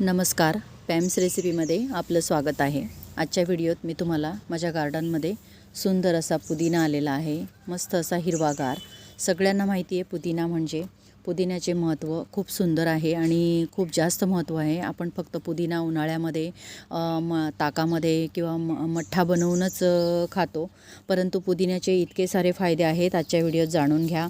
नमस्कार पॅम्स रेसिपीमध्ये आपलं स्वागत आहे. आजच्या व्हिडिओत मी तुम्हाला माझ्या गार्डनमध्ये सुंदर असा पुदिना आलेला आहे. मस्त असा हिरवागार. सगळ्यांना माहिती आहे पुदिना म्हणजे पुदिन्याचे महत्त्व खूप सुंदर आहे आणि खूप जास्त महत्त्व आहे. आपण फक्त पुदिना उन्हाळ्यामध्ये म ताकामध्ये किंवा म मठ्ठा बनवूनच खातो. परंतु पुदिन्याचे इतके सारे फायदे आहेत. आजच्या व्हिडिओत जाणून घ्या.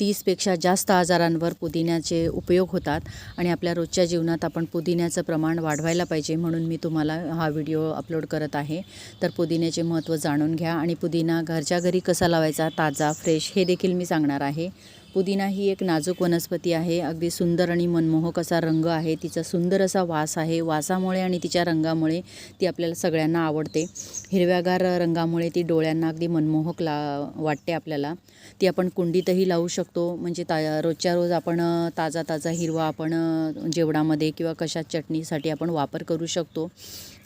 तीसपेक्षा जास्त आजारांवर पुदिन्याचे उपयोग होतात आणि आपल्या रोजच्या जीवनात आपण पुदिन्याचं प्रमाण वाढवायला पाहिजे म्हणून मी तुम्हाला हा व्हिडिओ अपलोड करत आहे. तर पुदिन्याचे महत्त्व जाणून घ्या आणि पुदिना घरच्या घरी कसा लावायचा ताजा फ्रेश हे देखील मी सांगणार आहे. पुदिना ही एक नाजूक वनस्पती आहे. अगदी सुंदर आणि मनमोहक असा रंग आहे. तिचा सुंदर असा वास आहे. वासामुळे आणि तिच्या रंगामुळे ती आपल्याला सगळ्यांना आवडते. हिरव्यागार रंगामुळे ती डोळ्यांना अगदी मनमोहक ला वाटते आपल्याला. ती आपण कुंडीतही लावू शकतो. म्हणजे ता रोजच्या रोज आपण ताजा ताजा हिरवा आपण जेवणामध्ये किंवा कशा चटणीसाठी आपण वापर करू शकतो.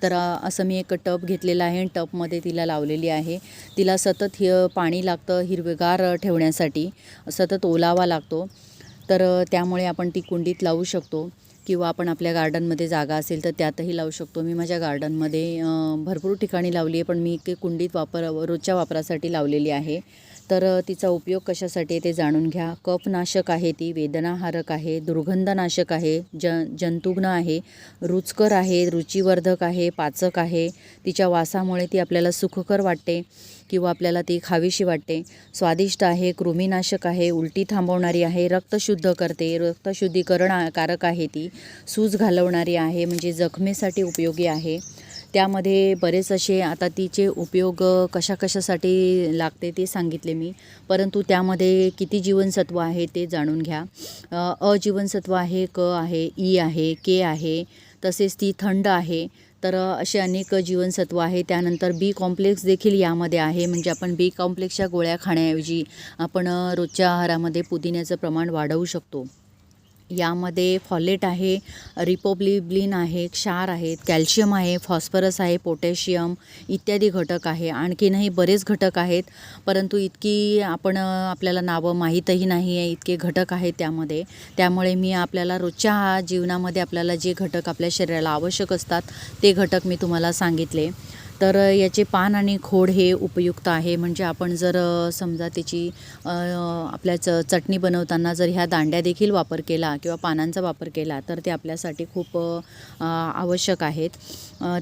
तर असं मी एक टब घेतलेला आहे टबमध्ये तिला लावलेली आहे. तिला सतत हि पाणी लागतं हिरवेगार ठेवण्यासाठी. सतत ओलावा लागतो. तर त्यामुळे आपण ती कुंडीत लावू शकतो किंवा आपण आपल्या गार्डनमध्ये जागा असेल तर त्यातही लावू शकतो. मी माझ्या गार्डनमध्ये भरपूर ठिकाणी लावली आहे पण मी एक कुंडीत वापर रोजच्या वापरासाठी लावलेली आहे. तर तिचा उपयोग कशासाठी ते जाणून घ्या. कफनाशक आहे ती वेदनाहारक आहे दुर्गंधनाशक आहे ज जंतुग्न आहे रुचकर आहे रुचीवर्धक आहे पाचक आहे. तिच्या वासामुळे ती आपल्याला सुखकर वाटते किंवा आपल्याला ती खावीशी वाटते. स्वादिष्ट आहे कृमीनाशक आहे उलटी थांबवणारी आहे रक्तशुद्ध करते. रक्तशुद्धीकरण कारक आहे ती. सूज घालवणारी आहे म्हणजे जखमेसाठी उपयोगी आहे. त्यामध्ये बरेच असे आता तिचे उपयोग कशाकशासाठी कशा कशासाठी लागते ते सांगितले मी. परंतु त्यामध्ये किती जीवनसत्व आहे ते जाणून घ्या. अ, जीवनसत्व आहे क आहे ई आहे के आहे तसेच ती थंड आहे. तर असे अनेक जीवनसत्व आहे. त्यानंतर बी कॉम्प्लेक्स देखील यामध्ये आहे. म्हणजे आपण बी कॉम्प्लेक्सच्या गोळ्या खाण्याऐवजी आपण रोजच्या आहारामध्ये पुदिन्याचं प्रमाण वाढवू शकतो. यामध्ये फॉलेट आहे रिपोब्लिब्लिन आहे क्षार आहेत कॅल्शियम आहे फॉस्फरस आहे पोटॅशियम इत्यादी घटक आहे. आणखीनही बरेच घटक आहेत परंतु इतकी आपण आपल्याला नावं माहीतही नाही आहे इतके घटक आहेत त्यामध्ये. त्यामुळे मी आपल्याला रोजच्या जीवनामध्ये आपल्याला जे घटक आपल्या शरीराला आवश्यक असतात ते घटक मी तुम्हाला सांगितले. तर याचे पान आणि खोड हे उपयुक्त आहे. म्हणजे आपण जर समजा त्याची आपल्या च चटणी बनवताना जर ह्या दांड्या देखील वापर केला किंवा पानांचा वापर केला तर ते आपल्यासाठी खूप आवश्यक आहेत.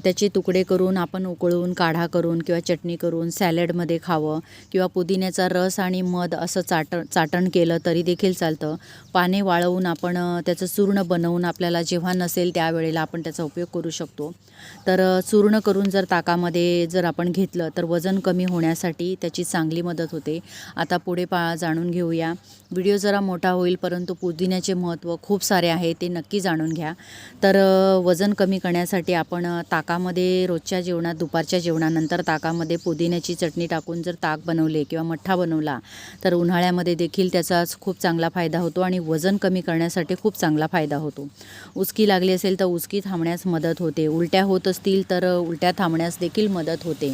त्याचे तुकडे करून आपण उकळून काढा करून किंवा चटणी करून सॅलडमध्ये खावं किंवा पुदिन्याचा रस आणि मध असं चाट चाटण केलं तरी देखील चालतं. पाने वाळवून आपण त्याचं चूर्ण बनवून आपल्याला जेव्हा नसेल त्यावेळेला आपण त्याचा उपयोग करू शकतो. तर चूर्ण करून जर ताकामध्ये जर आपण घेतलं तर वजन कमी होण्यासाठी त्याची चांगली मदत होते. आता पुढे पा जाणून घेऊया. व्हिडिओ जरा मोठा होईल परंतु पुदिन्याचे महत्त्व खूप सारे आहे ते नक्की जाणून घ्या. तर वजन कमी करण्यासाठी आपण ताकामध्ये रोजच्या जेवणात दुपारच्या जेवणानंतर ताकामध्ये पुदिन्याची चटणी टाकून जर ताक बनवले किंवा मठ्ठा बनवला तर उन्हाळ्यामध्ये देखील त्याचा खूप चांगला फायदा होतो आणि वजन कमी करण्यासाठी खूप चांगला फायदा होतो. उसकी लागली असेल तर उसकी थांबण्यास मदत होते. उलट्या होत असतील तर उलट्या थांबण्यास देखील देखील मदत होते.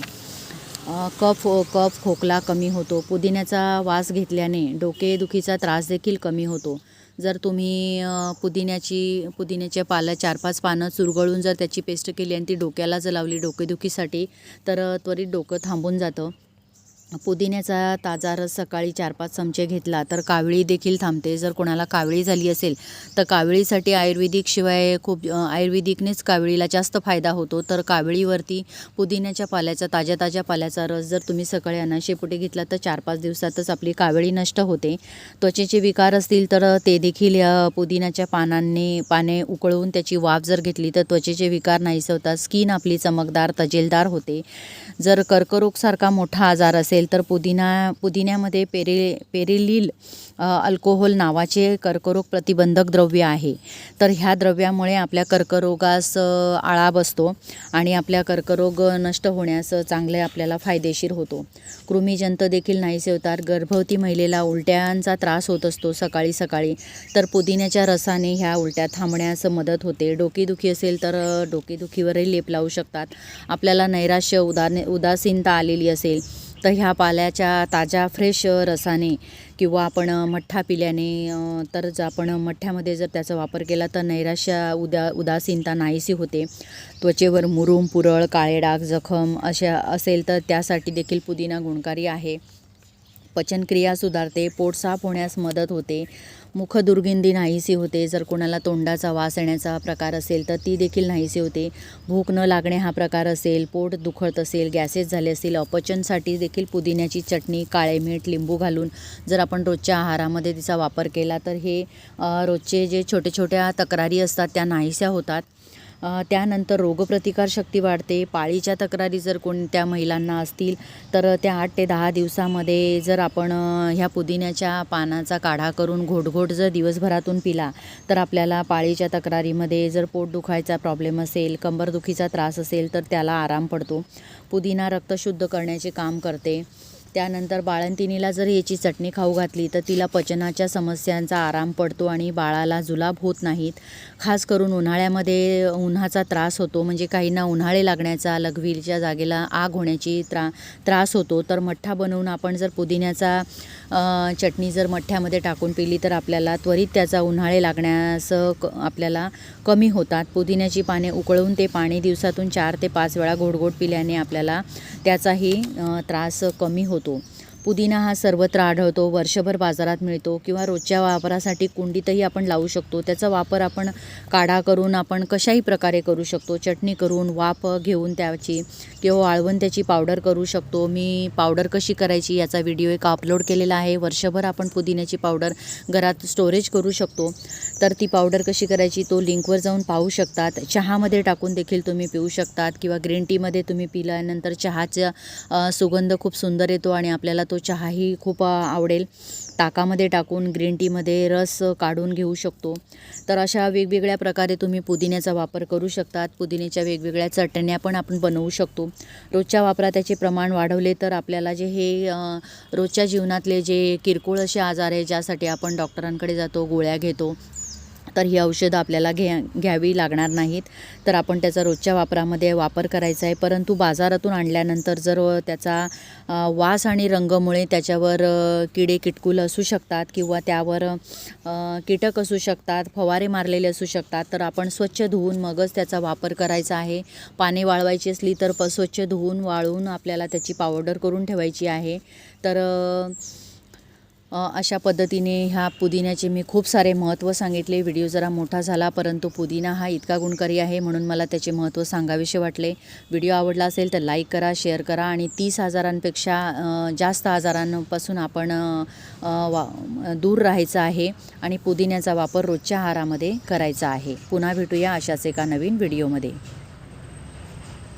कफ कफ खोकला कमी होतो. पुदिन्याचा वास घेतल्याने डोकेदुखीचा त्रास देखील कमी होतो. जर तुम्ही पुदिन्याची पुदिन्याचे पालं चार पाच पानं चुरगळून जर त्याची पेस्ट केली आणि ती डोक्याला जर लावली डोकेदुखीसाठी तर त्वरित डोकं थांबून जातं. पुदिन्याचा ताजा रस सकाळी चार पाच चमचे घेतला तर कावळी देखील थांबते. जर कोणाला कावळी झाली असेल तर कावळीसाठी आयुर्वेदिक शिवाय खूप आयुर्वेदिकनेच कावळीला जास्त फायदा होतो. तर कावळीवरती पुदिन्याच्या पाल्याचा ताज्या ताज्या पाल्याचा रस जर तुम्ही सकाळी अनाशेपोटी घेतला तर चार पाच दिवसातच आपली कावळी नष्ट होते. त्वचेचे विकार असतील तर ते देखील पुदिन्याच्या पानांनी पाने उकळून त्याची वाफ जर घेतली तर त्वचेचे विकार नाहीसे होतात स्किन आपली चमकदार तजेलदार होते. जर कर्करोगसारखा मोठा आजार असेल असेल तर पुदिना पुदिन्यामध्ये पेरे पेरिलिल अल्कोहोल नावाचे कर्करोग प्रतिबंधक द्रव्य आहे. तर ह्या द्रव्यामुळे आपल्या कर्करोगास आळा बसतो आणि आपल्या कर्करोग नष्ट होण्यास चांगले आपल्याला फायदेशीर होतो. कृमीजंत देखील नाहीसे होतात गर्भवती महिलेला उलट्यांचा त्रास होत असतो सकाळी सकाळी. तर पुदिन्याच्या रसाने ह्या उलट्या थांबण्यास मदत होते. डोकेदुखी असेल तर डोकेदुखीवरही लेप लावू शकतात. आपल्याला नैराश्य उदाने उदासीनता आलेली असेल. तर ह्या पाल्याच्या ताज्या फ्रेश रसाने किंवा आपण मठ्ठा पिल्याने तर जर आपण मठ्ठ्यामध्ये जर त्याचा वापर केला तर नैराश्य उदा उदासीनता नाहीशी होते. त्वचेवर मुरूम पुरळ काळे डाग जखम अशा असेल तर त्यासाठी देखील पुदिना गुणकारी आहे. पचनक्रिया सुधारते पोट साफ होण्यास मदत होते. मुखदुर्गिंधी नाहीशी होते. जर कोणाला तोंडाचा वास येण्याचा प्रकार असेल तर ती देखील नाहीशी होते. भूक न लागणे हा प्रकार असेल पोट दुखत असेल गॅसेस झाले असतील अपचनसाठी देखील पुदिन्याची चटणी काळे मीठ लिंबू घालून जर आपण रोजच्या आहारामध्ये तिचा वापर केला तर हे रोजचे जे छोटे छोट्या तक्रारी असतात त्या नाहीशा होतात. त्यानंतर रोगप्रतिकारशक्ती वाढते. पाळीच्या तक्रारी जर कोणत्या महिलांना असतील तर त्या आठ ते दहा दिवसामध्ये जर आपण ह्या पुदिन्याच्या पानाचा काढा करून घोटघोट जर दिवसभरातून पिला तर आपल्याला पाळीच्या तक्रारीमध्ये जर पोट दुखायचा प्रॉब्लेम असेल कंबरदुखीचा त्रास असेल तर त्याला आराम पडतो. पुदिना रक्त शुद्ध करण्याचे काम करते. त्यानंतर बाळंतिणीला जर याची चटणी खाऊ घातली तर तिला पचनाच्या समस्यांचा आराम पडतो आणि बाळाला जुलाब होत नाहीत. खास करून उन्हाळ्यामध्ये उन्हाचा त्रास होतो म्हणजे काहींना उन्हाळे लागण्याचा लघवीच्या जागेला आग होण्याची त्रा त्रास होतो. तर मठ्ठा बनवून आपण जर पुदिन्याचा चटणी जर मठ्ठ्यामध्ये टाकून पिली तर आपल्याला त्वरित त्याचा उन्हाळे लागण्यास क आपल्याला कमी होतात. पुदिन्याची पाने उकळून ते पाणी दिवसातून चार ते पाच वेळा घोटघोट पिल्याने आपल्याला त्याचाही त्रास कमी होतो. पुदिना हा सर्वत्र आढळतो वर्षभर बाजारात मिळतो किंवा रोजच्या वापरासाठी कुंडीतही आपण लावू शकतो. त्याचा वापर आपण काढा करून आपण कशाही प्रकारे करू शकतो. चटणी करून वाफ घेऊन त्याची किंवा वाळवून त्याची पावडर करू शकतो. मी पावडर कशी करायची याचा व्हिडिओ एक अपलोड केलेला आहे. वर्षभर आपण पुदिन्याची पावडर घरात स्टोरेज करू शकतो. तर ती पावडर कशी करायची तो लिंकवर जाऊन पाहू शकतात. चहामध्ये टाकून देखील तुम्ही पिऊ शकतात किंवा ग्रीन टीमध्ये तुम्ही पिल्यानंतर चहाचा सुगंध खूप सुंदर येतो आणि आपल्याला तो चहाही खूप आवडेल. ताकामध्ये टाकून ग्रीन टीमध्ये रस काढून घेऊ शकतो. तर अशा वेगवेगळ्या प्रकारे तुम्ही पुदिन्याचा वापर करू शकतात. पुदिन्याच्या वेगवेगळ्या चटण्या पण आपण बनवू शकतो. रोजच्या वापरात त्याचे प्रमाण वाढवले तर आपल्याला जे हे रोजच्या जीवनातले जे किरकोळ असे आजार आहे ज्यासाठी आपण डॉक्टरांकडे जातो गोळ्या घेतो तर ही औषधं आपल्याला घ्या घ्यावी लागणार नाहीत. तर आपण त्याचा रोजच्या वापरामध्ये वापर करायचा आहे. परंतु बाजारातून आणल्यानंतर जर त्याचा वास आणि रंगमुळे त्याच्यावर किडे किटकूल असू शकतात किंवा त्यावर कीटक असू शकतात फवारे मारलेले असू शकतात तर आपण स्वच्छ धुवून मगच त्याचा वापर करायचा आहे. पाने वाळवायची असली तर प स्वच्छ धुवून वाळवून आपल्याला त्याची पावडर करून ठेवायची आहे. तर अशा पद्धतीने ह्या पुदिन्याचे मी खूप सारे महत्त्व सांगितले. व्हिडिओ जरा मोठा झाला परंतु पुदिना हा इतका गुणकारी आहे म्हणून मला त्याचे महत्त्व सांगावेसे वाटले. व्हिडिओ आवडला असेल तर लाईक करा शेअर करा आणि तीस हजारांपेक्षा जास्त आजारांपासून आपण वा दूर राहायचं आहे आणि पुदिन्याचा वापर रोजच्या आहारामध्ये करायचा आहे. पुन्हा भेटूया अशाच एका नवीन व्हिडिओमध्ये.